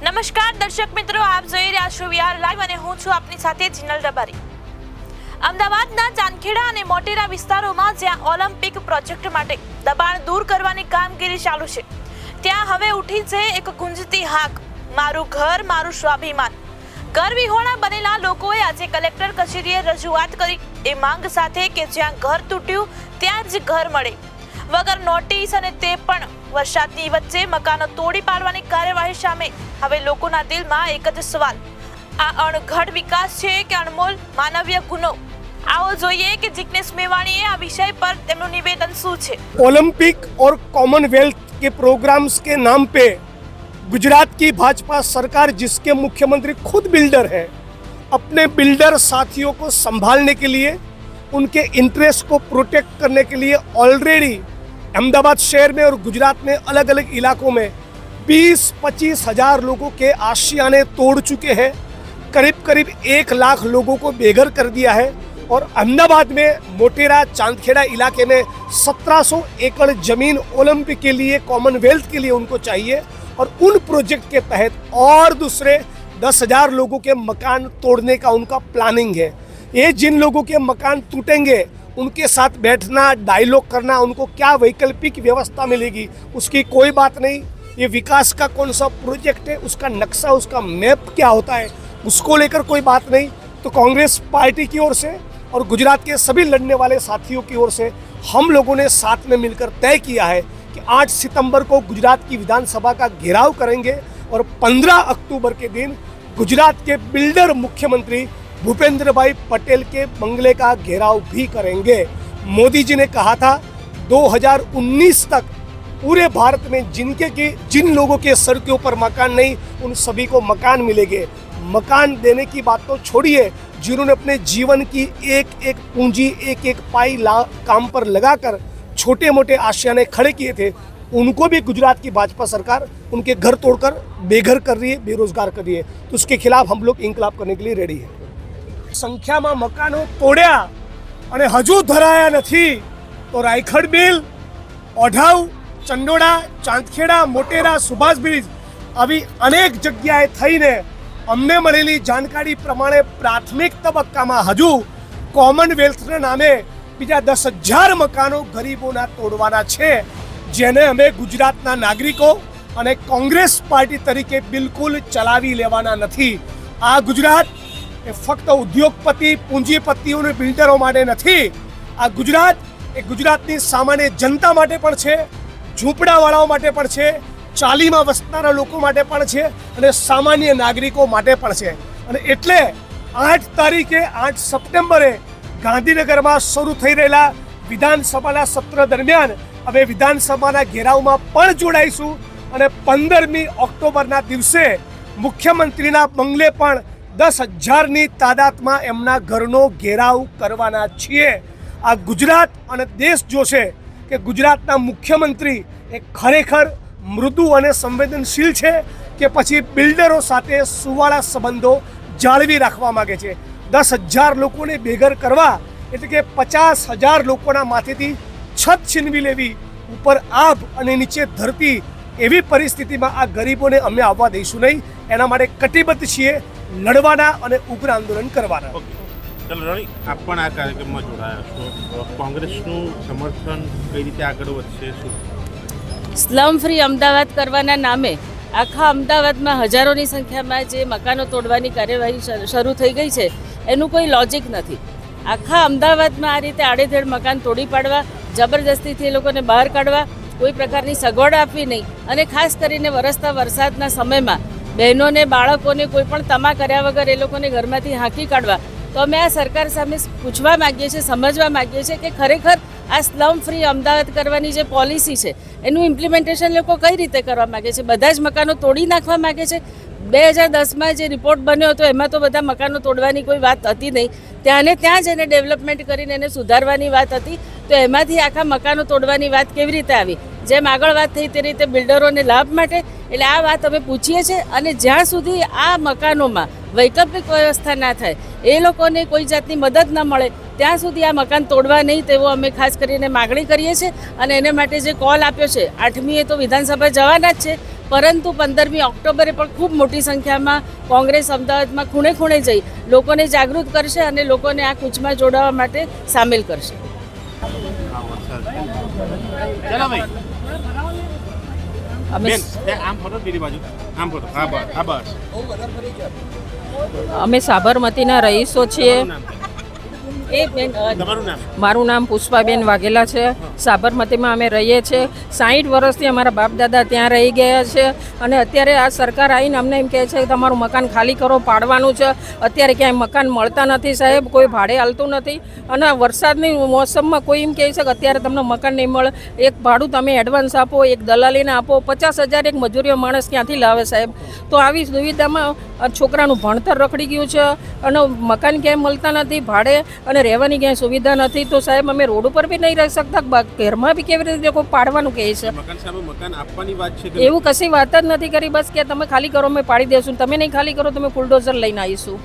નમસ્કાર, દર્શક મિત્રો, આપ જોઈ રહ્યા છો વીઆર લાઈવ અને હું છું આપની સાથે જિનલ રબારી અમદાવાદના ચાંદખેડા અને મોટેરા વિસ્તારોમાં જ્યાં ઓલિમ્પિક પ્રોજેક્ટ માટે દબાણ દૂર કરવાની કામગીરી ચાલુ છે, ત્યાં હવે ઉઠી છે એક ગુંજતી હાક, મારું ઘર, મારું સ્વાભિમાન. ઘર વિહોણા બનેલા લોકોએ આજે કલેક્ટર કચેરીએ રજૂઆત કરી, એ માંગ સાથે કે જ્યાં ઘર તૂટ્યું, ત્યાં જ ઘર મળે. વગર નોટિસ અને તે પણ વરસાદની વચ્ચે મકાનો તોડી પાડવાની કાર્યવાહી સામે હવે લોકોના દિલમાં એક જ સવાલ આ અણઘડ વિકાસ છે કે અણમોલ માનવીય ગુનો આવો જોઈએ કે જિગ્નેશ મેવાણીએ આ વિષય પર તેમનું નિવેદન શું છે ओलंपिक और कॉमनवेल्थ के प्रोग्राम्स के नाम पे गुजरात की भाजपा सरकार जिसके मुख्यमंत्री खुद बिल्डर है अपने बिल्डर साथियों को संभालने के लिए उनके इंटरेस्ट को प्रोटेक्ट करने के लिए ऑलरेडी अहमदाबाद शहर में और गुजरात में अलग अलग इलाकों में 20 पच्चीस हज़ार लोगों के आशियाने तोड़ चुके हैं। करीब करीब एक लाख लोगों को बेघर कर दिया है और अहमदाबाद में मोटेरा, चांदखेड़ा इलाके में 1700 एकड़ ज़मीन ओलंपिक के लिए, कॉमनवेल्थ के लिए उनको चाहिए और उन प्रोजेक्ट के तहत और दूसरे दस हज़ार लोगों के मकान तोड़ने का उनका प्लानिंग है। ये जिन लोगों के मकान टूटेंगे उनके साथ बैठना डायलॉग करना, उनको क्या वैकल्पिक व्यवस्था मिलेगी, उसकी कोई बात नहीं। ये विकास का कौन सा प्रोजेक्ट है, उसका नक्शा, उसका मैप क्या होता है, उसको लेकर कोई बात नहीं। तो कांग्रेस पार्टी की ओर से और गुजरात के सभी लड़ने वाले साथियों की ओर से हम लोगों ने साथ में मिलकर तय किया है कि 8 सितंबर को गुजरात की विधानसभा का घेराव करेंगे और 15 अक्टूबर के दिन गुजरात के बिल्डर मुख्यमंत्री भूपेंद्र भाई पटेल के बंगले का घेराव भी करेंगे। मोदी जी ने कहा था 2019 तक पूरे भारत में जिनके के, जिन लोगों के सर के ऊपर मकान नहीं, उन सभी को मकान मिलेंगे। मकान देने की बात तो छोड़िए, जिन्होंने अपने जीवन की एक एक पूंजी एक एक पाई ला, काम पर लगाकर छोटे मोटे आशियाने खड़े किए थे, उनको भी गुजरात की भाजपा सरकार उनके घर तोड़कर, बेघर कर रही है, बेरोजगार कर रही है। तो उसके खिलाफ हम लोग इंकलाब करने के लिए रेडी है। સંખ્યામાં મકાનો તોડ્યા અને હજુ ધરાયા નથી, તો રાયખડ બિલ, ઓઢાવ, ચંડોળા, ચાંદખેડા, મોટેરા સુભાષ બ્રિજ આવી અનેક જગ્યાએ થઈને અમને મળેલી જાણકારી પ્રમાણે પ્રાથમિક તબક્કામાં હજુ કોમનવેલ્થના નામે બીજા દસ હજાર મકાનો ગરીબોના તોડવાના છે, જેને અમે ગુજરાતના નાગરિકો અને કોંગ્રેસ પાર્ટી તરીકે બિલકુલ ચલાવી લેવાના નથી. આ ગુજરાત એ ફક્ત ઉદ્યોગપતિ પૂંજીપતિઓ અને બિલ્ડરો માટે નથી. આ ગુજરાત એ ગુજરાતની સામાન્ય જનતા માટે પણ છે, ઝૂંપડાવાળાઓ માટે પણ છે, ચાલીમાં વસનારા લોકો માટે પણ છે અને સામાન્ય નાગરિકો માટે પણ છે. અને એટલે આઠ તારીખે, આઠ સપ્ટેમ્બરે ગાંધીનગરમાં શરૂ થઈ રહેલા વિધાનસભાના સત્ર દરમિયાન અમે વિધાનસભાના ઘેરાવમાં પણ જોડાઈશું અને પંદરમી ઓક્ટોબરના દિવસે મુખ્યમંત્રીના બંગલે પણ દસ હજારની તાદાદમાં એમના ઘરનો ઘેરાવ કરવાના છીએ. આ ગુજરાત અને દેશ જોશે કે ગુજરાતના મુખ્યમંત્રી એ ખરેખર મૃદુ અને સંવેદનશીલ છે કે પછી બિલ્ડરો સાથે સુવાળા સંબંધો જાળવી રાખવા માગે છે. દસ હજાર લોકોને બેઘર કરવા એટલે કે પચાસ હજાર લોકોના માથેથી છત છીનવી લેવી, ઉપર આભ અને નીચે ધરતી એવી પરિસ્થિતિમાં આ ગરીબોને અમે આવવા દઈશું નહીં. એના માટે કટિબદ્ધ છીએ. લડવાના અને ઉગ્ર આંદોલન કરવાના. ચલો રણી આપ પણ આ કાર્યક્રમમાં જોડાયા છો. કોંગ્રેસનું સમર્થન કઈ રીતે આગળ વધશે શું? સ્લમ ફ્રી અમદાવાદ કરવાના નામે આખા અમદાવાદમાં હજારોની સંખ્યામાં જે મકાનો તોડવાની કાર્યવાહી શર- શરૂ થઈ ગઈ છે એનું કોઈ લોજિક નથી. આખા અમદાવાદમાં આ રીતે આડેધડ મકાન તોડી પાડવા જબરદસ્તીથી એ લોકોને બહાર કાઢવા કોઈ પ્રકારની સગવડ આપવી નહીં. અને ખાસ કરીને વરસતા વરસાદના સમયમાં બહેનોને, બાળકોને કોઈ પણ તમા કર્યા વગર એ લોકોને ઘરમાંથી હાંકી કાઢવા. તો અમે આ સરકાર સામે પૂછવા માગીએ છીએ, સમજવા માગીએ છીએ કે ખરેખર આ સ્લમ ફ્રી અમદાવાદ કરવાની જે પોલિસી છે, એનું ઇમ્પ્લિમેન્ટેશન લોકો કઈ રીતે કરવા માગે છે? બધા જ મકાનો તોડી નાખવા માગે છે? બે હજાર દસમાં જે રિપોર્ટ બન્યો હતો, એમાં તો બધા મકાનો તોડવાની કોઈ વાત હતી નહીં. ત્યાંને ત્યાં જ એને ડેવલપમેન્ટ કરીને એને સુધારવાની વાત હતી. તો એમાંથી આખા મકાનો તોડવાની વાત કેવી રીતે આવી? જેમ આગળ વાત થઈ તે રીતે બિલ્ડરોને લાભ માટે, એટલે આ વાત અમે પૂછીએ છીએ અને જ્યાં સુધી આ મકાનોમાં વૈકલ્પિક વ્યવસ્થા ના થાય, એ લોકોને કોઈ જાતની મદદ ન મળે, ત્યાં સુધી આ મકાન તોડવા નહીં તેવો અમે ખાસ કરીને માગણી કરીએ છીએ અને એને માટે જે કોલ આપ્યો છે આઠમીએ તો વિધાનસભા જવાના જ છે, પરંતુ પંદરમી ઓક્ટોબરે પણ ખૂબ મોટી સંખ્યામાં કોંગ્રેસ અમદાવાદમાં ખૂણે ખૂણે જઈ લોકોને જાગૃત કરશે અને લોકોને આ કૂચમાં જોડાવા માટે સામેલ કરશે. આ વરસાદ ચાલો ભાઈ. અમે આમ ફરો બીજી બાજુ. આમ ફરો હા બસ હા બસ. અમે સાબરમતીના રહીશો છીએ. મારું નામ પુષ્પાબેન વાઘેલા છે. સાબરમતીમાં અમે રહીએ છીએ. સાહીઠ વર્ષથી અમારા બાપ દાદા ત્યાં રહી ગયા છે અને અત્યારે આ સરકાર આવીને અમને એમ કહે છે કે તમારું મકાન ખાલી કરો પાડવાનું છે. અત્યારે ક્યાંય મકાન મળતા નથી સાહેબ કોઈ ભાડે હાલતું નથી. અને વરસાદની મોસમમાં કોઈ એમ કહે છે કે અત્યારે તમને મકાન નહીં મળે. એક ભાડું તમે એડવાન્સ આપો એક દલાલીને આપો. પચાસ હજાર એક મજૂરીઓ માણસ ક્યાંથી લાવે સાહેબ? તો આવી દુવિધામાં છોકરાનું ભણતર રખડી ગયું છે અને મકાન ક્યાંય મળતા નથી ભાડે અને રહેવાની ક્યાંય સુવિધા નથી તો સાહેબ અમે રોડ ઉપર બી નહીં રહી શકતા. ઘરમાં બી કેવી રીતે કોઈ પાડવાનું કહે છે? એવું કશી વાત જ નથી કરી. બસ કે તમે ખાલી કરો અમે પાડી દેશું. તમે નહીં ખાલી કરો તમે બુલડોઝર લઈને આવીશું.